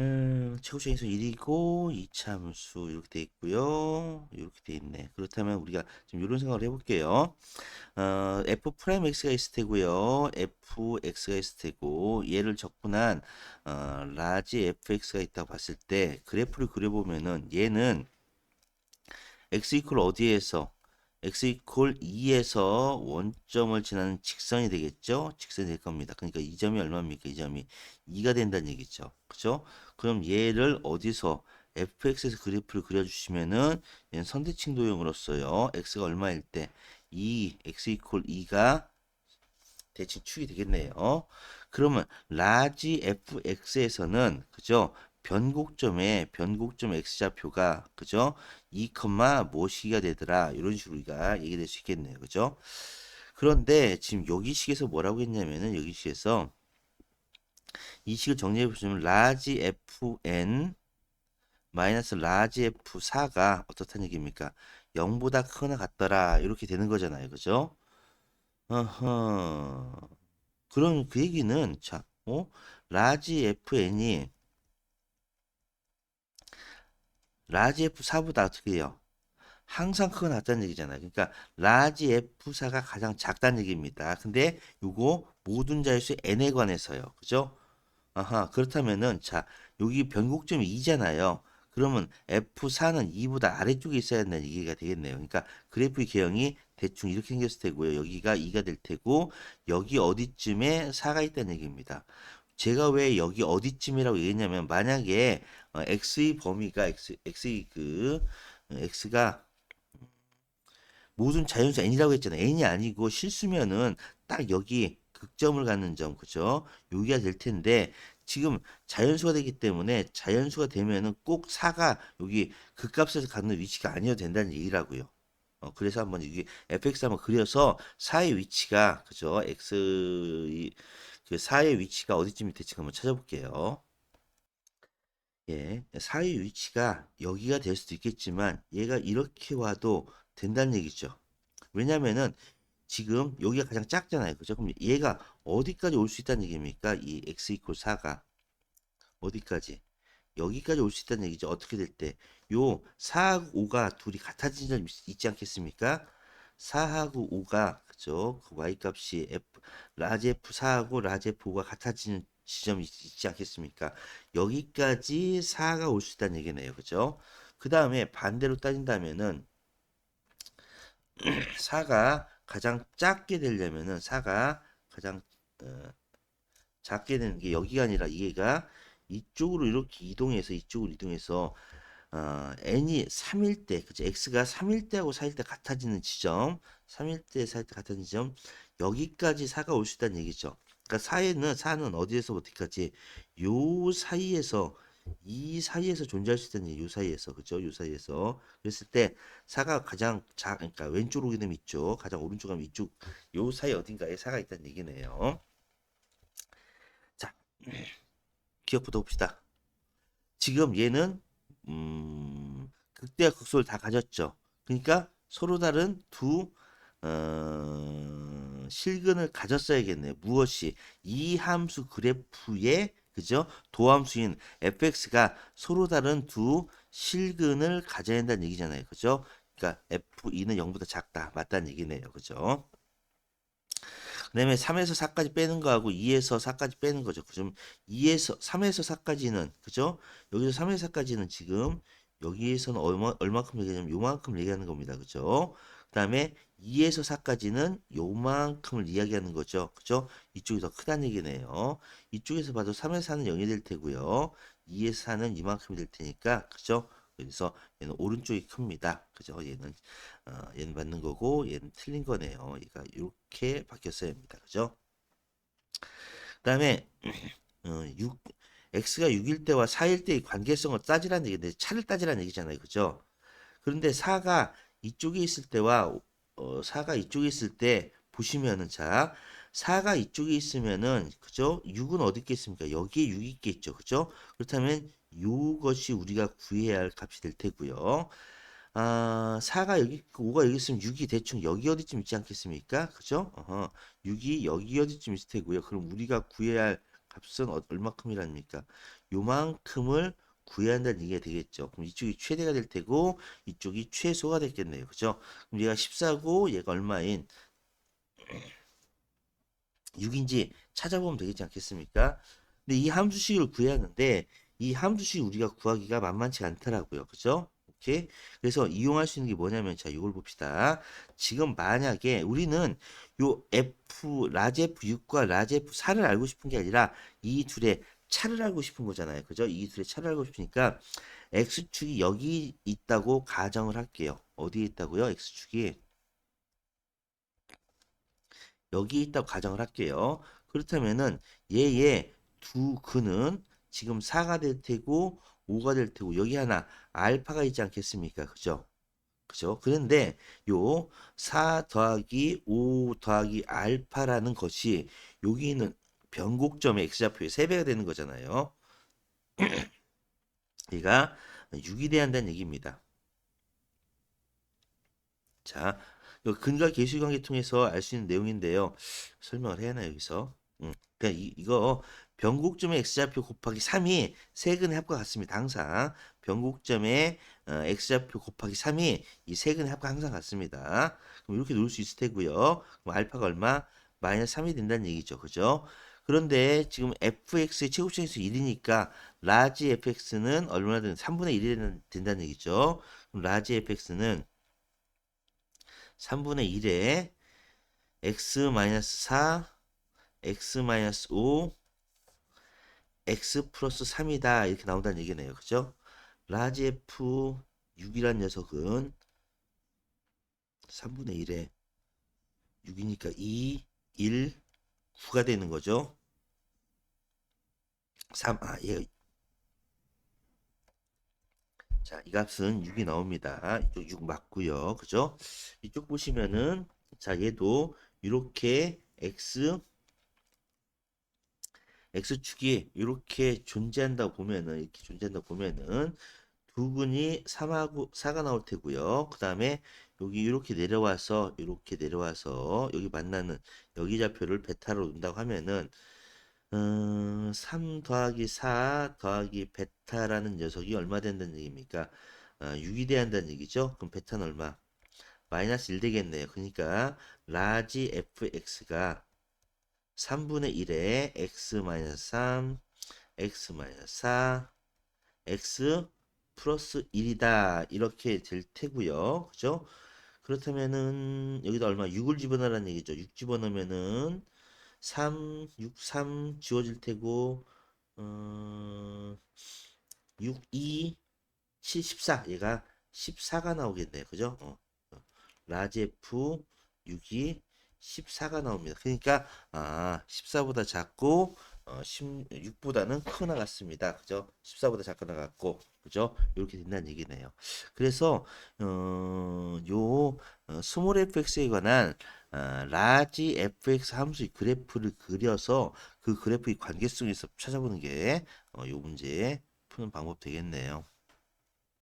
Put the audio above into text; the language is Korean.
음, 최고차인수 1이고 이차함수 이렇게 돼 있고요. 이렇게 돼 있네. 그렇다면 우리가 좀 이런 생각을 해볼게요. 어, f 프라임 x가 있을 테고요. fx가 있을 테고 얘를 적분한 어, 라지 fx가 있다고 봤을 때 그래프를 그려보면은 얘는 x 이퀄 어디에서 x 이퀄 2에서 원점을 지나는 직선이 되겠죠? 직선이 될 겁니다. 그러니까 이 점이 얼마입니까? 이 점이 2가 된다는 얘기죠. 그죠? 그럼 얘를 어디서 fx에서 그래프를 그려주시면은 얘는 선대칭 도형으로서요. x가 얼마일 때 2, x 이퀄 2가 대칭 축이 되겠네요. 그러면 라지 fx에서는 그죠? 변곡점에 변곡점 x좌표가 그죠? 2, 뭐시기가 되더라. 이런 식으로 우리가 얘기될 수 있겠네요. 그죠? 그런데 지금 여기 식에서 뭐라고 했냐면은 여기 식에서 이 식을 정리해 보시면 라지 fn 마이너스 라지 f4가 어떻다는 얘기입니까? 0보다 크거나 같더라. 이렇게 되는 거잖아요. 그죠? 어허. 그럼 그 얘기는 자, 어? 라지 fn이 라지 F4보다 어떻게 해요? 항상 크거나 같다는 얘기잖아요. 그러니까 라지 F4가 가장 작다는 얘기입니다. 근데 요거 모든 자릿수 n에 관해서요. 그죠? 아하, 그렇다면은 자, 여기 변곡점이 2잖아요. 그러면 F4는 2보다 아래쪽에 있어야 한다는 얘기가 되겠네요. 그러니까 그래프의 개형이 대충 이렇게 생겼을 테고요. 여기가 2가 될 테고 여기 어디쯤에 4가 있다는 얘기입니다. 제가 왜 여기 어디쯤이라고 얘기했냐면 만약에 어, x의 범위가 x x의 그 어, x가 모든 자연수 n이라고 했잖아요. n이 아니고 실수면은 딱 여기 극점을 갖는 점 그죠? 여기가 될 텐데 지금 자연수가 되기 때문에 자연수가 되면은 꼭 4가 여기 극값에서 갖는 위치가 아니어도 된다는 얘기라고요. 어, 그래서 한번 여기 fx 한번 그려서 4의 위치가 그죠? x 그 4의 위치가 어디쯤이 될지 한번 찾아볼게요. 예, 4의 위치가 여기가 될 수도 있겠지만 얘가 이렇게 와도 된다는 얘기죠. 왜냐면은 지금 여기가 가장 작잖아요. 그죠? 그럼 얘가 어디까지 올 수 있다는 얘기입니까? 이 x 이퀄 4가 어디까지? 여기까지 올 수 있다는 얘기죠. 어떻게 될 때? 요 4하고 5가 둘이 같아진 점 있지 않겠습니까? 4하고 5가 그죠? 그 y 값이 f 라지 f4하고 라지 f5가 같아지는 지점이 있지 않겠습니까? 여기까지 4가 올 수 있다는 얘기네요. 그죠? 그 다음에 반대로 따진다면은 4가 가장 작게 되려면은 4가 가장 어, 작게 되는 게 여기가 아니라 얘가 이쪽으로 이렇게 이동해서 이쪽으로 이동해서 어, n이 3일 때, 그죠? x가 3일 때하고 4일 때 같아지는 지점, 3일 때, 4일 때 같아지는 지점, 여기까지 4가 올 수 있다는 얘기죠. 그러니까 4에는 4는 어디에서 어디까지? 요 사이에서 이 사이에서 존재할 수 있다는 얘기, 요 사이에서, 그죠? 요 사이에서. 그랬을 때 4가 가장 작, 그러니까 왼쪽으로 오게 되면 이쪽, 가장 오른쪽 가면 이쪽, 요 사이 어딘가에 4가 있다는 얘기네요. 자, 기억부터 봅시다. 지금 얘는 음, 극대와 극소를 다 가졌죠. 그러니까 서로 다른 두 어, 실근을 가졌어야겠네요. 무엇이 이 함수 그래프의 그죠? 도함수인 fx가 서로 다른 두 실근을 가져야 한다는 얘기잖아요. 그죠? 그러니까 f2는 0보다 작다. 맞다는 얘기네요. 그죠? 그다음에 3에서 4까지 빼는 거하고 2에서 4까지 빼는 거죠. 그죠? 2에서 3에서 4까지는 그죠? 여기서 3에서 4까지는 지금 여기에서는 얼마 얼마큼 얘기하냐면 요만큼 얘기하는 겁니다. 그죠? 그 다음에 2에서 4까지는 요만큼을 이야기하는 거죠. 그죠? 이쪽이 더 크다는 얘기네요. 이쪽에서 봐도 3에서 4는 0이 될 테고요. 2에서 4는 이만큼이 될 테니까 그죠? 그래서 얘는 오른쪽이 큽니다. 그죠? 얘는 어, 얘는 맞는 거고 얘는 틀린 거네요. 얘가 이렇게 바뀌었어야 합니다. 그죠? 그다음에 어, 6 x가 6일 때와 4일 때의 관계성을 따지라는 얘기인데 차를 따지라는 얘기잖아요. 그죠? 그런데 4가 이쪽에 있을 때와 어, 4가 이쪽에 있을 때 보시면은 자 4가 이쪽에 있으면은 그죠? 6은 어디 있겠습니까? 여기에 6이 있겠죠. 그죠? 그렇다면 이것이 우리가 구해야 할 값이 될 테고요. 아, 4가 여기 있고 5가 여기 있으면 6이 대충 여기 어디쯤 있지 않겠습니까? 그죠? 어허, 6이 여기 어디쯤 있을 테고요. 그럼 우리가 구해야 할 값은 어- 얼마큼이랍니까? 요만큼을 구해야 한다는 얘기가 되겠죠. 그럼 이쪽이 최대가 될 테고 이쪽이 최소가 됐겠네요. 그죠? 그럼 얘가 14고 얘가 얼마인 6인지 찾아보면 되겠지 않겠습니까? 근데 이 함수식을 구해야 하는데 이 함수식 우리가 구하기가 만만치 않더라고요. 그죠? 오케이. 그래서 이용할 수 있는 게 뭐냐면 자, 이걸 봅시다. 지금 만약에 우리는 요 F 라지 F6과 라지 F4를 알고 싶은 게 아니라 이 둘의 차를 알고 싶은 거잖아요. 그죠? 이 둘의 차를 알고 싶으니까 X축이 여기 있다고 가정을 할게요. 어디에 있다고요? X축이 여기 있다고 가정을 할게요. 그렇다면은 얘의 두 근은 지금 4가 될 테고 5가 될 테고 여기 하나 알파가 있지 않겠습니까? 그죠? 그죠? 그런데 요 4 더하기 5 더하기 알파라는 것이 여기 있는 변곡점의 x좌표의 3배가 되는 거잖아요. 얘가 6이 돼야 한다는 얘기입니다. 자, 이 근과 계수 관계 통해서 알 수 있는 내용인데요. 설명을 해야 하나 여기서? 음, 그러니까 이, 이거 변곡점의 x좌표 곱하기 3이 세근의 합과 같습니다. 항상 변곡점의 어, x좌표 곱하기 3이 이 세근의 합과 항상 같습니다. 그럼 이렇게 놓을 수 있을 테고요. 그럼 알파가 얼마? 마이너스 3이 된다는 얘기죠. 그죠? 그런데 지금 fx의 최고점에서 1이니까 라지 fx는 얼마나 든 3분의 1이 된다는 얘기죠. 그럼 라지 fx는 3분의 1에 x-4, x-5, x 플러스 3이다 이렇게 나온다는 얘기네요. 그죠? 라지 f 6이란 녀석은 3분의 1에 6이니까 2, 1, 9가 되는 거죠. 3, 아, 얘. 자, 이 값은 6이 나옵니다. 이쪽 6 맞고요. 그죠? 이쪽 보시면은, 자, 얘도 이렇게 x, x축이 이렇게 존재한다고 보면은, 이렇게 존재한다고 보면은, 두 근이 3하고 4가 나올 테고요. 그 다음에 여기 이렇게 내려와서, 이렇게 내려와서, 여기 만나는 여기 좌표를 베타로 놓는다고 하면은, 음, 3 더하기 4 더하기 베타라는 녀석이 얼마 된다는 얘기입니까? 아, 6이 돼야 한다는 얘기죠? 그럼 베타는 얼마? 마이너스 1 되겠네요. 그러니까 라지 fx가 3분의 1에 x 마이너스 3, x 마이너스 4, x 플러스 1이다. 이렇게 될 테고요. 그죠? 그렇다면은 여기다 얼마? 6을 집어넣으라는 얘기죠. 6 집어넣으면은 3, 6, 3 지워질 테고 어, 6, 2, 7, 14 얘가 14가 나오겠네요. 그죠? 어. 어. F 6이 14가 나옵니다. 그러니까 아 14보다 작고 어, 16보다는 크나 같습니다. 그죠? 14보다 작거나 같고 그죠? 이렇게 된다는 얘기네요. 그래서 어, 요 어, 스몰 fx에 관한 아, 라지 fx 함수의 그래프를 그려서 그 그래프의 관계성에서 찾아보는 게 어, 요 문제 푸는 방법 되겠네요.